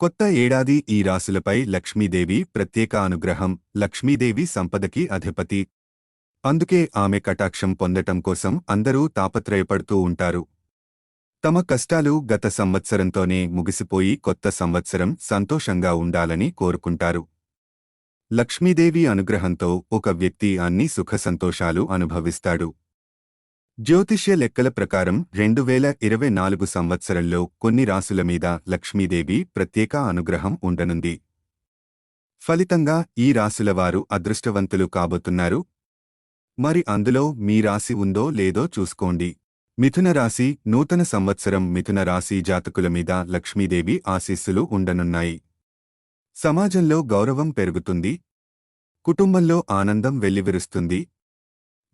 కొత్త ఏడాది ఈ రాసులపై లక్ష్మీదేవి ప్రత్యేక అనుగ్రహం లక్ష్మీదేవి సంపదకి అధిపతి. అందుకే ఆమె కటాక్షం పొందటం కోసం అందరూ తాపత్రయపడుతూ ఉంటారు. తమ కష్టాలు గత సంవత్సరంతోనే ముగిసిపోయి కొత్త సంవత్సరం సంతోషంగా ఉండాలని కోరుకుంటారు. లక్ష్మీదేవి అనుగ్రహంతో ఒక వ్యక్తి అన్ని సుఖసంతోషాలు అనుభవిస్తాడు. జ్యోతిష్య లెక్కల ప్రకారం రెండు వేల ఇరవై నాలుగు సంవత్సరంలో కొన్ని రాసుల మీద లక్ష్మీదేవి ప్రత్యేక అనుగ్రహం ఉండనుంది. ఫలితంగా ఈ రాసుల వారు అదృష్టవంతులు కాబోతున్నారు. మరి అందులో మీ రాశి ఉందో లేదో చూసుకోండి. మిథున రాశి నూతన సంవత్సరం మిథున రాశి జాతకుల మీద లక్ష్మీదేవి ఆశీస్సులు ఉండనున్నాయి. సమాజంలో గౌరవం పెరుగుతుంది. కుటుంబంలో ఆనందం వెల్లివిరుస్తుంది.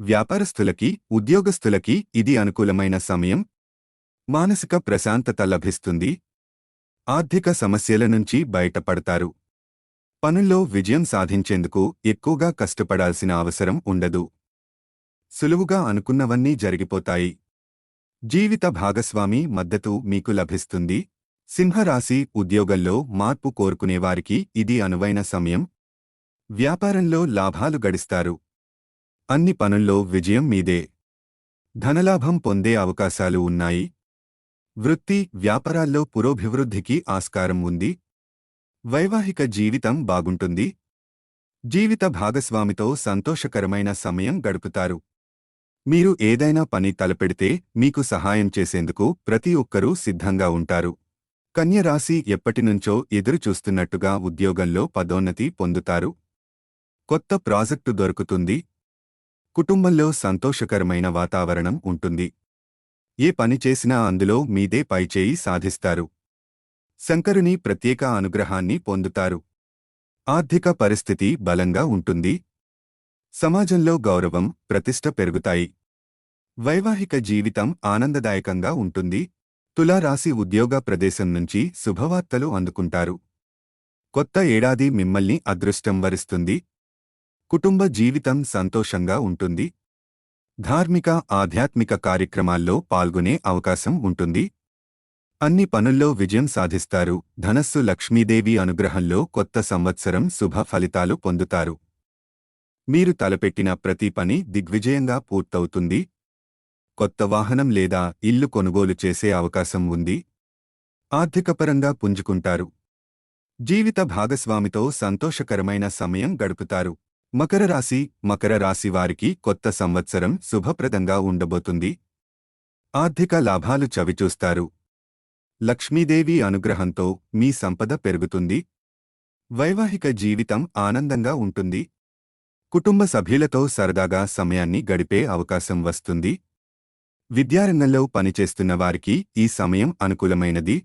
వ్యాపారస్తులకి ఉద్యోగస్తులకి ఇది అనుకూలమైన సమయం. మానసిక ప్రశాంతత లభిస్తుంది. ఆర్థిక సమస్యల నుంచి బయటపడతారు. పనుల్లో విజయం సాధించేందుకు ఎక్కువగా కష్టపడాల్సిన అవసరం ఉండదు. సులువుగా అనుకున్నవన్నీ జరిగిపోతాయి. జీవిత భాగస్వామి మద్దతు మీకు లభిస్తుంది. సింహరాశి ఉద్యోగంలో మార్పు కోరుకునేవారికి ఇది అనువైన సమయం. వ్యాపారంలో లాభాలు గడిస్తారు. అన్ని పనుల్లో విజయం మీదే. ధనలాభం పొందే అవకాశాలు ఉన్నాయి. వృత్తి వ్యాపారాల్లో పురోభివృద్ధికి ఆస్కారం ఉంది. వైవాహిక జీవితం బాగుంటుంది. జీవిత భాగస్వామితో సంతోషకరమైన సమయం గడుపుతారు. మీరు ఏదైనా పని తలపెడితే మీకు సహాయం చేసేందుకు ప్రతి ఒక్కరూ సిద్ధంగా ఉంటారు. కన్యరాశి ఎప్పటినుంచో ఎదురుచూస్తున్నట్టుగా ఉద్యోగంలో పదోన్నతి పొందుతారు. కొత్త ప్రాజెక్టు దొరుకుతుంది. కుటుంబంలో సంతోషకరమైన వాతావరణం ఉంటుంది. ఏ పని చేసినా అందులో మీదే పైచేయి సాధిస్తారు. శంకరుని ప్రత్యేక అనుగ్రహాన్ని పొందుతారు. ఆర్థిక పరిస్థితి బలంగా ఉంటుంది. సమాజంలో గౌరవం ప్రతిష్ట పెరుగుతాయి. వైవాహిక జీవితం ఆనందదాయకంగా ఉంటుంది. తులారాశి ఉద్యోగ ప్రదేశం నుంచి శుభవార్తలు అందుకుంటారు. కొత్త ఏడాది మిమ్మల్ని అదృష్టం వరిస్తుంది. కుటుంబ జీవితం సంతోషంగా ఉంటుంది. ధార్మిక ఆధ్యాత్మిక కార్యక్రమాల్లో పాల్గొనే అవకాశం ఉంటుంది. అన్ని పనుల్లో విజయం సాధిస్తారు. ధనస్సు లక్ష్మీదేవి అనుగ్రహంలో కొత్త సంవత్సరం శుభ ఫలితాలు పొందుతారు. మీరు తలపెట్టిన ప్రతి పని దిగ్విజయంగా పూర్తవుతుంది. కొత్త వాహనం లేదా ఇల్లు కొనుగోలు చేసే అవకాశం ఉంది. ఆర్థికపరంగా పుంజుకుంటారు. జీవిత భాగస్వామితో సంతోషకరమైన సమయం గడుపుతారు. మకర రాశి మకర రాశి వారికి కొత్త సంవత్సరం శుభప్రదంగా ఉండబోతుంది. ఆర్థిక లాభాలు చవిచూస్తారు. లక్ష్మీదేవి అనుగ్రహంతో మీ సంపద పెరుగుతుంది. వైవాహిక జీవితం ఆనందంగా ఉంటుంది. కుటుంబ సభ్యులతో సరదాగా సమయాన్ని గడిపే అవకాశం వస్తుంది. విద్యారంగంలో పనిచేస్తున్న వారికి ఈ సమయం అనుకూలమైనది.